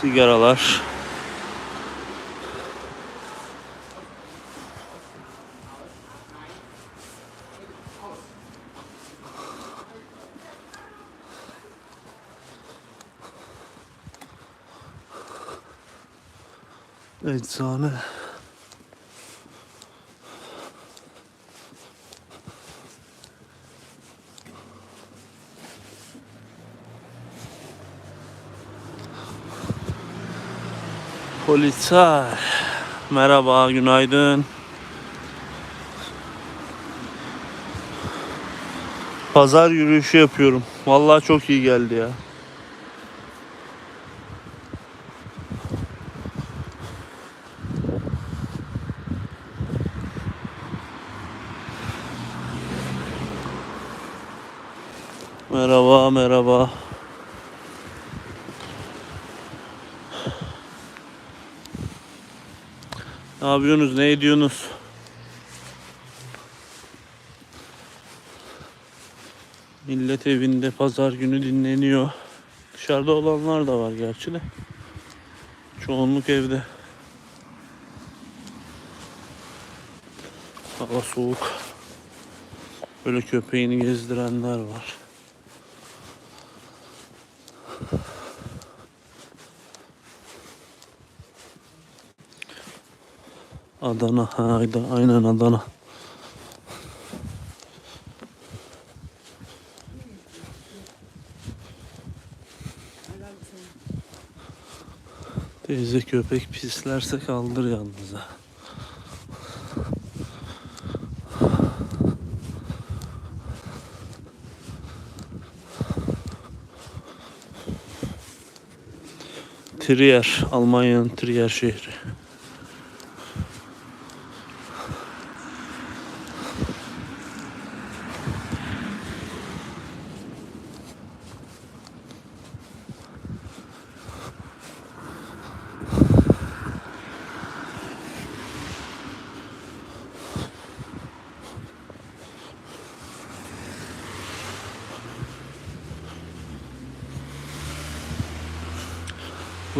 Sigaralar. Eczane. Polisay. Merhaba, günaydın. Pazar yürüyüşü yapıyorum. Vallahi çok iyi geldi ya. Merhaba, merhaba. Ne yapıyorsunuz? Ne ediyorsunuz? Millet evinde pazar günü dinleniyor. Dışarıda olanlar da var gerçi de. Çoğunluk evde. Hava soğuk. Böyle köpeğini gezdirenler var. Adana, ha, ayda- aynen Adana. Teyze köpek pislerse kaldır yalnız ha. Trier, Almanya'nın Trier şehri.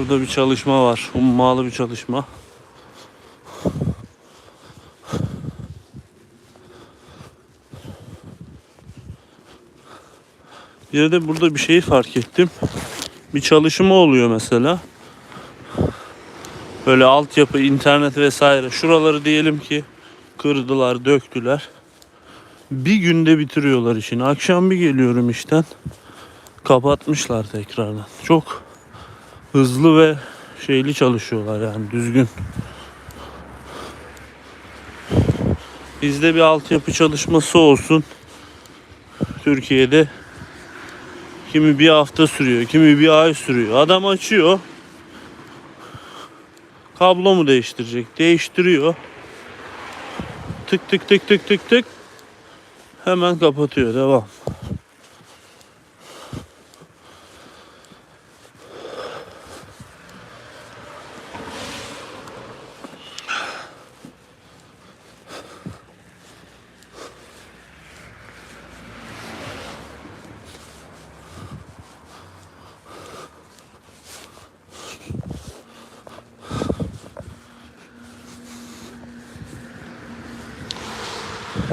Burada bir çalışma var. Ummalı bir çalışma. Bir de burada bir şeyi fark ettim. Bir çalışma oluyor mesela. Böyle altyapı, internet vesaire. Şuraları diyelim ki kırdılar, döktüler. Bir günde bitiriyorlar işini. Akşam bir geliyorum işten. Kapatmışlar tekrardan. Çok hızlı ve şeyli çalışıyorlar yani düzgün. Bizde bir altyapı çalışması olsun. Türkiye'de kimi bir hafta sürüyor, kimi bir ay sürüyor. Adam açıyor. Kablo mu değiştirecek? Değiştiriyor. Tık tık tık tık tık tık. Hemen kapatıyor. Devam.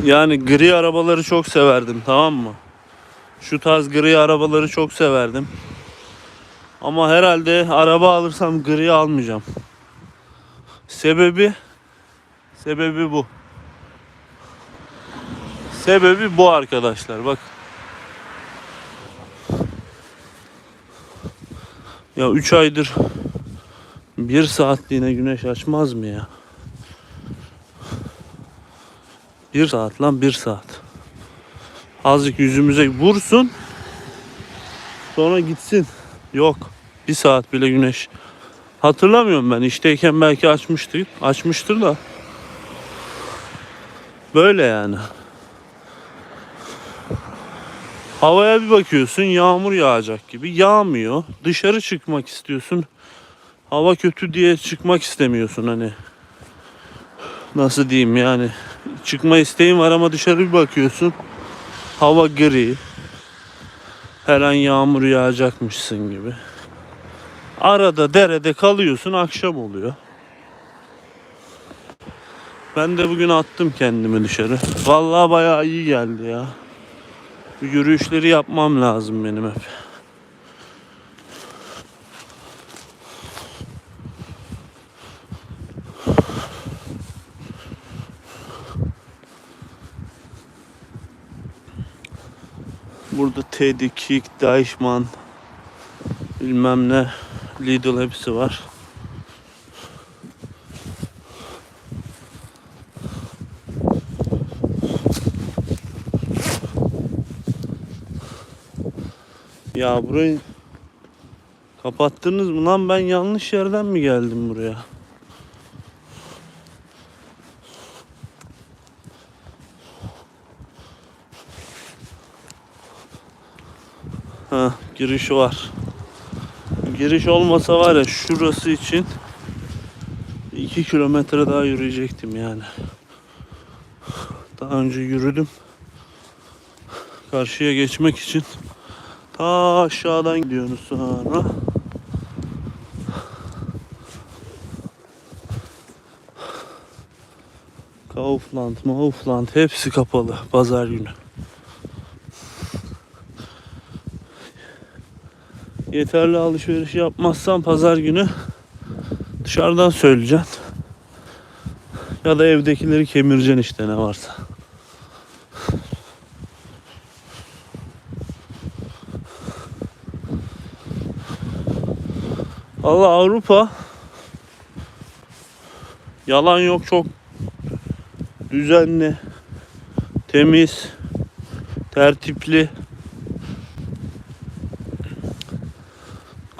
Yani gri arabaları çok severdim tamam mı? Şu tarz gri arabaları çok severdim. Ama herhalde araba alırsam gri almayacağım. Sebebi sebebi bu. Sebebi bu arkadaşlar bak. Ya 3 aydır bir saatliğine güneş açmaz mı ya? Bir saat lan bir saat. Azıcık yüzümüze vursun. Sonra gitsin. Yok. Bir saat bile güneş. Hatırlamıyorum ben. İşteyken belki açmıştı. Açmıştır da. Böyle yani. Havaya bir bakıyorsun yağmur yağacak gibi. Yağmıyor. Dışarı çıkmak istiyorsun. Hava kötü diye çıkmak istemiyorsun hani. Nasıl diyeyim yani. Çıkma isteğin var ama dışarı bir bakıyorsun. Hava gri. Her an yağmur yağacakmışsın gibi. Arada derede kalıyorsun akşam oluyor. Ben de bugün attım kendimi dışarı. Vallahi bayağı iyi geldi ya. Bu yürüyüşleri yapmam lazım benim hep. Burada Teddy, Kick, Deichmann, bilmem ne, Lidl hepsi var. Ya burayı kapattınız mı lan ben yanlış yerden mi geldim buraya? Ha giriş var. Giriş olmasa var ya şurası için 2 kilometre daha yürüyecektim yani. Daha önce yürüdüm. Karşıya geçmek için ta aşağıdan gidiyorsunuz sonra. Kaufland, Maufland hepsi kapalı pazar günü. Yeterli alışveriş yapmazsan pazar günü dışarıdan söyleyeceksin. Ya da evdekileri kemireceksin işte ne varsa. Allah Avrupa yalan yok çok düzenli, temiz, tertipli.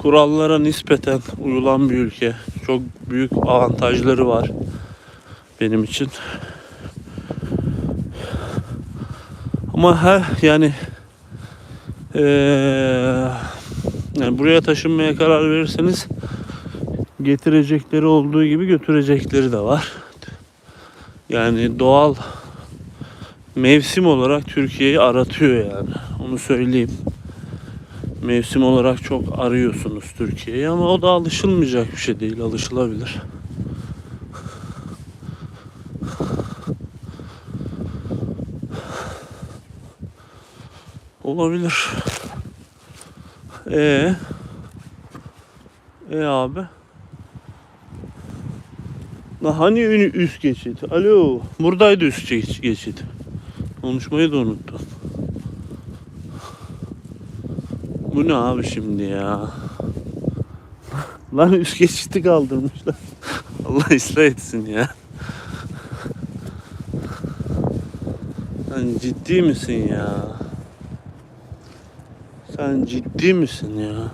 Kurallara nispeten uyulan bir ülke. Çok büyük avantajları var benim için. Ama her yani eee, yani buraya taşınmaya karar verirseniz getirecekleri olduğu gibi götürecekleri de var. Yani doğal mevsim olarak Türkiye'yi aratıyor yani. Onu söyleyeyim mevsim olarak çok arıyorsunuz Türkiye'yi ama o da alışılmayacak bir şey değil, alışılabilir. Olabilir. E E abi. La hani üst geçit? Alo, buradaydı üst geç- geçit. Konuşmayı da unuttum. Bu ne abi şimdi ya? Lan üst geçiti kaldırmışlar. Allah ıslah etsin ya. Sen ciddi misin ya? Sen ciddi misin ya?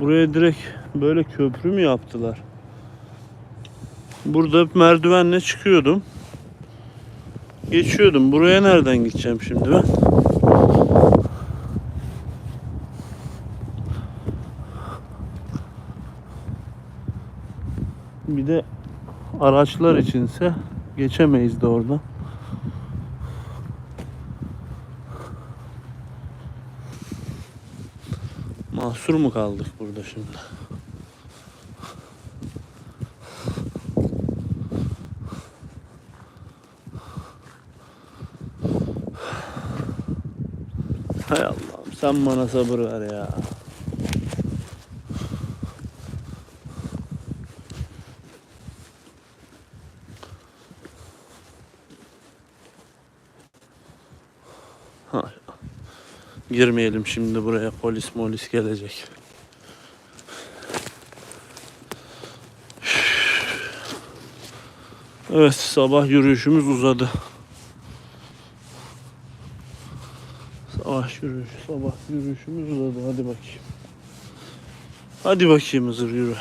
Buraya direkt böyle köprü mü yaptılar? Burada merdivenle çıkıyordum. Geçiyordum. Buraya nereden gideceğim şimdi ben? Bir de araçlar içinse geçemeyiz de oradan. Mahsur mu kaldık burada şimdi? Hay Allah'ım sen bana sabır ver ya. Girmeyelim şimdi buraya polis molis gelecek. Evet sabah yürüyüşümüz uzadı. Sabah yürüyüş, sabah yürüyüşümüz uzadı. Hadi bakayım. Hadi bakayım Hızır yürü.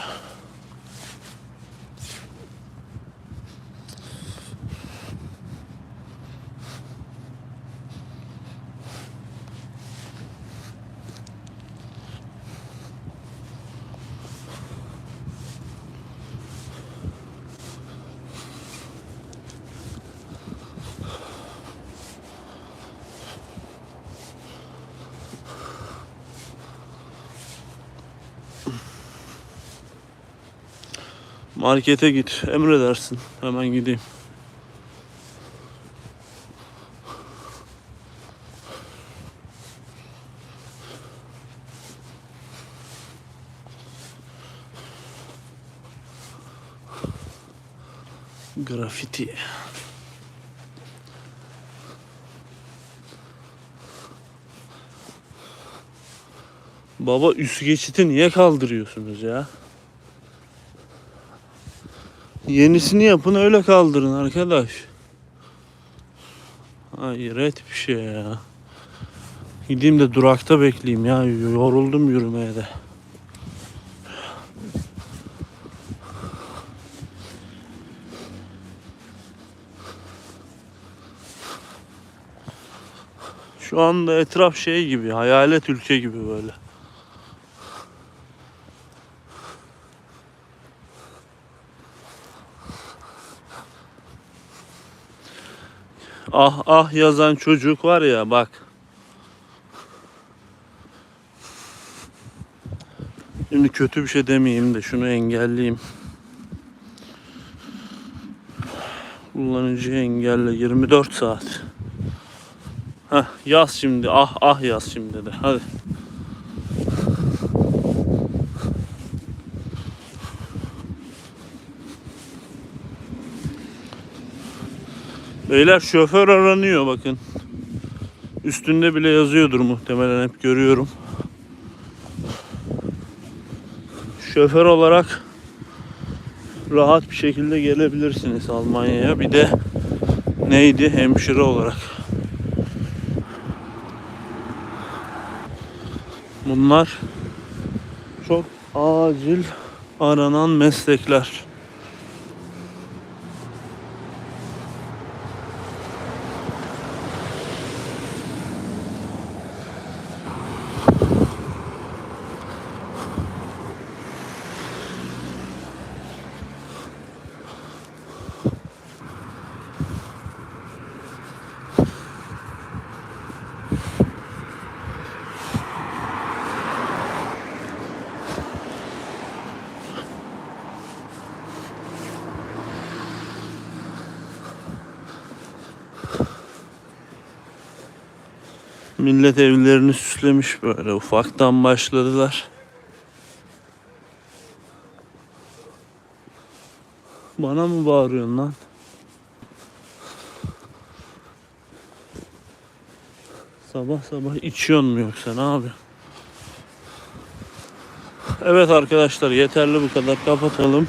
Markete git. Emredersin. Hemen gideyim. Grafiti. Baba üst geçiti niye kaldırıyorsunuz ya? Yenisini yapın öyle kaldırın arkadaş. Hayret bir şey ya. Gideyim de durakta bekleyeyim ya. Yoruldum yürümeye de. Şu anda etraf şey gibi, hayalet ülke gibi böyle. Ah ah yazan çocuk var ya bak. Şimdi kötü bir şey demeyeyim de şunu engelleyeyim. Kullanıcıyı engelle 24 saat. Heh, yaz şimdi ah ah yaz şimdi de hadi. Beyler şoför aranıyor bakın. Üstünde bile yazıyordur muhtemelen hep görüyorum. Şoför olarak rahat bir şekilde gelebilirsiniz Almanya'ya. Bir de neydi hemşire olarak. Bunlar çok acil aranan meslekler. Millet evlerini süslemiş böyle ufaktan başladılar. Bana mı bağırıyorsun lan? Sabah sabah içiyorsun mu yoksa ne yapıyorsun? Evet arkadaşlar yeterli bu kadar kapatalım.